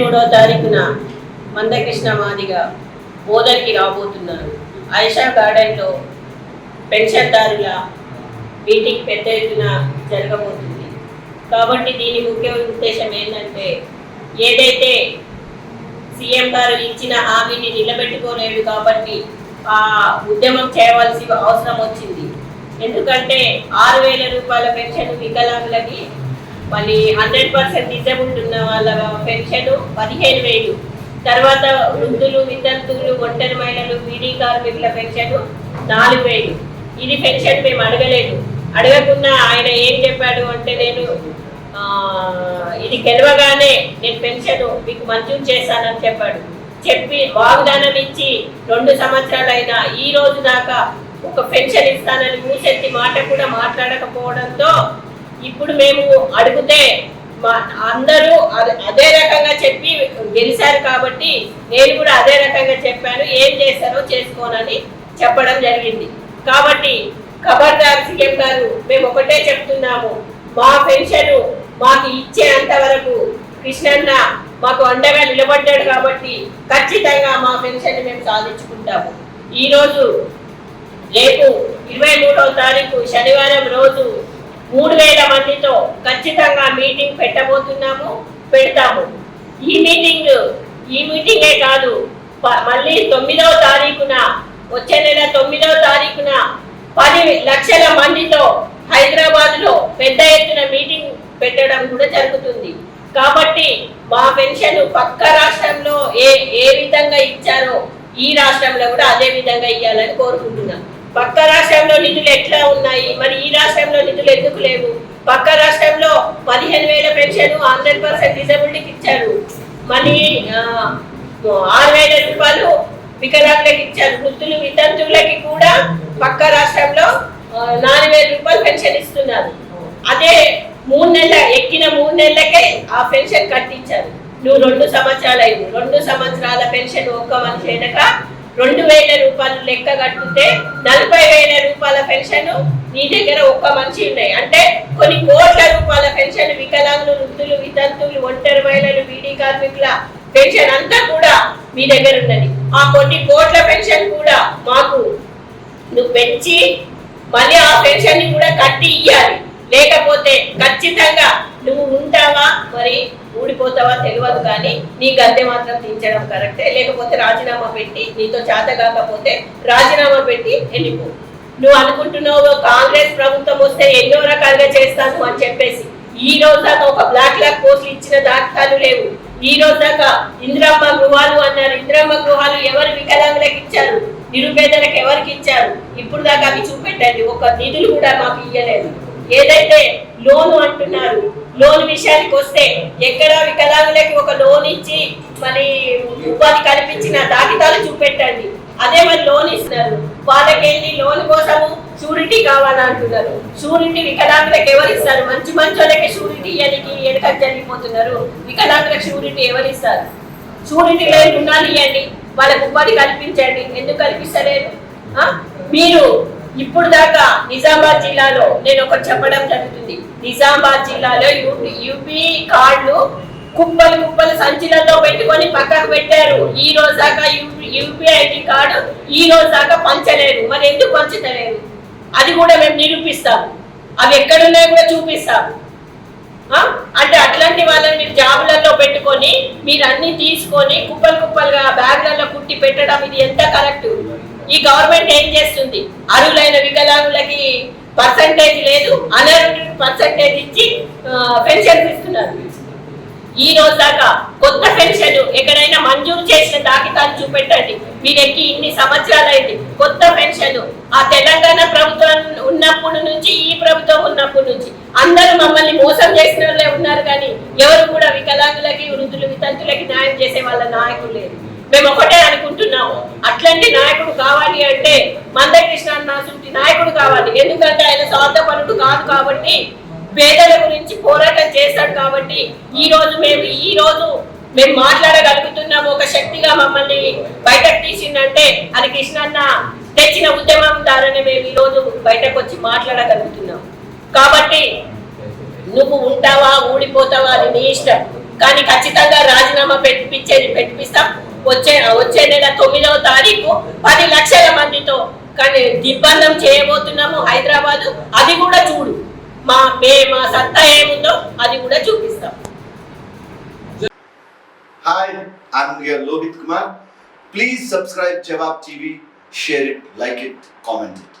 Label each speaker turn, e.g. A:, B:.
A: మూడవ తారీఖున మందకృష్ణ మాదిగా బోధనకి రాబోతున్నారు. ఐషా గార్డెన్లో పెన్షన్దారుల మీటింగ్ పెద్ద ఎత్తున జరగబోతుంది. కాబట్టి దీని ముఖ్య ఉద్దేశం ఏంటంటే ఏదైతే సీఎం గారు ఇచ్చిన హామీని నిలబెట్టుకోలేడు కాబట్టి ఆ ఉద్యమం చేయవలసి అవసరం వచ్చింది. ఎందుకంటే ఆరు వేల రూపాయల పెన్షన్ వికలాంగులకి మళ్ళీ హండ్రెడ్ పర్సెంట్ డిజబుల్డ్ ఉన్న వాళ్ళ పెన్షన్ పదిహేను వేలు. తర్వాత వృద్ధులు వితంతువులు ఒంటరి మహిళలు బీడీ కార్మికుల పెన్షన్ నాలుగు వేలు. ఇది పెన్షన్ మేము అడగలేదు. అడగకుండా ఆయన ఏం చెప్పాడు అంటే నేను ఇది గెలవగానే నేను పెన్షన్ మీకు మంజూరు చేశానని చెప్పాడు. చెప్పి వాగ్దానం ఇచ్చి రెండు సంవత్సరాలైనా ఈ రోజు దాకా ఒక పెన్షన్ ఇస్తానని మూసెత్తి మాట కూడా మాట్లాడకపోవడంతో ఇప్పుడు మేము అడిగితే మా అందరూ అదే రకంగా చెప్పి గెలిచారు కాబట్టి నేను కూడా అదే రకంగా చెప్పాను. ఏం చేస్తారో చేసుకోనని చెప్పడం జరిగింది. కాబట్టి ఖబర్దార్ సీఎం గారు మేము ఒకటే చెప్తున్నాము. మా పెన్షన్ మాకు ఇచ్చేంత వరకు కృష్ణన్న మాకు అండగా నిలబడ్డాడు కాబట్టి ఖచ్చితంగా మా పెన్షన్ మేము సాధించుకుంటాము. ఈరోజు రేపు ఇరవై మూడవ తారీఖు శనివారం రోజు మూడు వేల మందితో ఖచ్చితంగా మీటింగ్ పెట్టబోతున్నాము పెడతాము. ఈ మీటింగ్ ఈ మీటింగే కాదు ప- మళ్ళీ తొమ్మిదవ తారీఖున వచ్చే నెల తొమ్మిదవ తారీఖున పది లక్షల మందితో హైదరాబాద్లో పెద్ద ఎత్తున మీటింగ్ పెట్టడం కూడా జరుగుతుంది. కాబట్టి మా పెన్షన్ పక్క రాష్ట్రంలో ఏ ఏ విధంగా ఇచ్చారో ఈ రాష్ట్రంలో కూడా అదే విధంగా ఇవ్వాలని కోరుకుంటున్నాం. పక్క రాష్ట్రంలో నిధులు ఎట్లా ఉన్నాయి? పెన్షన్లు ఎందుకు లేవు? పక్క రాష్ట్రంలో పదిహేను వేల పెన్షన్ హండ్రెడ్ పర్సెంట్ డిజబిలిటీకి ఇచ్చారు. మళ్ళీ ఆరు వేల రూపాయలు వికలాంగులకు ఇచ్చారు. వృద్ధులు వితంతువులకి కూడా పక్క రాష్ట్రంలో నాలుగు వేల రూపాయలు పెన్షన్ ఇస్తున్నారు. అదే మూడు నెలల ఎక్కిన మూడు నెలలకే ఆ పెన్షన్ కట్టించారు. నువ్వు రెండు సంవత్సరాలు అయింది. రెండు సంవత్సరాల పెన్షన్ ఒక్క మనిషి అయినాక రెండు వేల రూపాయలు లెక్క కట్టితే నలభై వేల రూపాయల పెన్షన్ నీ దగ్గర ఒక్క మనిషి ఉన్నాయి అంటే కొన్ని కోట్ల రూపాయల పెన్షన్ వికలాంగులు వృద్ధులు వితంతువులు ఒంటరి మహిళలు వీడి కార్మికుల పెన్షన్ అంతా కూడా మీ దగ్గర ఉన్నది. ఆ కొన్ని కోట్ల పెన్షన్ కూడా మాకు నువ్వు పెంచి మళ్ళీ ఆ పెన్షన్ని కూడా కట్టి ఇయ్యాలి. లేకపోతే ఖచ్చితంగా నువ్వు ఉంటావా మరి? ఊడిపోతావా తెలియదు కానీ నీ గద్దె మాత్రం దించడం కరెక్టే. లేకపోతే రాజీనామా పెట్టి నీతో చేత కాకపోతే రాజీనామా పెట్టి వెళ్ళిపో. నువ్వు అనుకుంటున్నావు కాంగ్రెస్ ప్రభుత్వం వస్తే ఎన్నో రకాలుగా చేస్తాను అని చెప్పేసి. ఈ రోజు దాకా ఒక బ్లాక్ లాక్ పోస్టులు ఇచ్చిన దాఖలాలు లేవు. ఈ రోజు దాకా ఇందిరమ్మ గృహాలు అన్నారు. ఇందిరమ్మ గృహాలు ఎవరు వికలాంగులకు ఇచ్చారు? నిరుపేదలకు ఎవరికి ఇచ్చారు? ఇప్పుడు దాకా అవి చూపెట్టండి. ఒక నిధులు కూడా మాకు ఇయ్యలేదు. ఏదైతే లోన్ అంటున్నారు లోన్ విషయానికి వస్తే ఎక్కడ వికలాంగులకి ఒక లోన్ ఇచ్చి మరి ఉపాధి కల్పించిన దాఖితాలు చూపెట్టండి. అదే మరి లోన్ ఇస్తున్నారు. వాళ్ళకెళ్ళి లోన్ కోసము షూరిటీ కావాలంటున్నారు. షూరిటీ వికలాంగులకు ఎవరు ఇస్తారు? మంచి మంచి వాళ్ళకి షూరిటీ ఇవ్వడానికి ఎడక జరిగిపోతున్నారు. వికలాంగులకు షూరిటీ ఎవరు ఇస్తారు? షూరిటీ లేని రుణాలు ఇవ్వండి వాళ్ళకు ఉపాధి కల్పించండి. ఎందుకు కల్పిస్తలేరు మీరు ఇప్పుడు దాకా నిజామాబాద్ జిల్లాలో నేను ఒకటి చెప్పడం జరుగుతుంది. నిజామాబాద్ జిల్లాలో యూపీ యూపీ కార్డులు కుప్పలు కుప్పలు సంచులతో పెట్టుకొని పక్కకు పెట్టారు. ఈ రోజు దాకా యూపీ ఐడి కార్డు ఈ రోజు దాకా పంచలేరు మరి ఎందుకు పంచలేరు అది కూడా మేము నిరూపిస్తాం. అవి ఎక్కడున్నాయో కూడా చూపిస్తాం. అంటే అట్లాంటి వాళ్ళని మీరు జాబులలో పెట్టుకొని మీరు అన్ని తీసుకొని కుప్పలు కుప్పలుగా బ్యాగ్లలో కుట్టి పెట్టడం ఇది ఎంత కరెక్ట్? ఈ గవర్నమెంట్ ఏం చేస్తుంది? అరువులైన వికలాంగులకి పర్సంటేజ్ లేదు అనర్హులకి పర్సంటేజ్ ఇచ్చి పెన్షన్ ఇస్తున్నారు. ఈ రోజు దాకా కొత్త పెన్షన్ ఎక్కడైనా మంజూరు చేసిన దాఖితాలు చూపెట్టండి. మీరు ఎక్కి ఇన్ని సంవత్సరాలైంది కొత్త పెన్షన్ ఆ తెలంగాణ ప్రభుత్వం ఉన్నప్పుడు నుంచి ఈ ప్రభుత్వం ఉన్నప్పటి నుంచి అందరూ మమ్మల్ని మోసం చేసిన వాళ్ళే ఉన్నారు కానీ ఎవరు కూడా వికలాంగులకి వృద్ధులు వితంతులకి న్యాయం చేసే వాళ్ళ నాయకులు లేరు. మేము ఒకటే అనుకుంటున్నాము. అట్లాంటి నాయకుడు కావాలి అంటే మందకృష్ణ నాసుంటి నాయకుడు కావాలి. ఎందుకంటే ఆయన స్వార్థపరుడు కాదు కాబట్టి పేదల గురించి పోరాటం చేశాడు కాబట్టి ఈ రోజు మేము ఈ రోజు మేము మాట్లాడగలుగుతున్నాము. ఒక శక్తిగా మమ్మల్ని బయటకు తీసిందంటే అది కృష్ణన్న తెచ్చిన ఉద్యమం ద్వారానే మేము ఈ రోజు బయటకు వచ్చి మాట్లాడగలుగుతున్నాం. కాబట్టి నువ్వు ఉంటావా ఊడిపోతావా అది నీ ఇష్టం. కానీ ఖచ్చితంగా రాజీనామా పెట్టిపించేది పెట్టిపిస్తాం. వచ్చే వచ్చే నెల తొమ్మిదవ తారీఖు పది లక్షల మందితో కానీ దిగ్బంధం చేయబోతున్నాము హైదరాబాద్. అది కూడా చూడు. మా మే మా సత్తా ఏముందో అది కూడా చూపిస్తాం.
B: Hi I'm Lohith Kumar please subscribe Jawab TV share it like it comment it.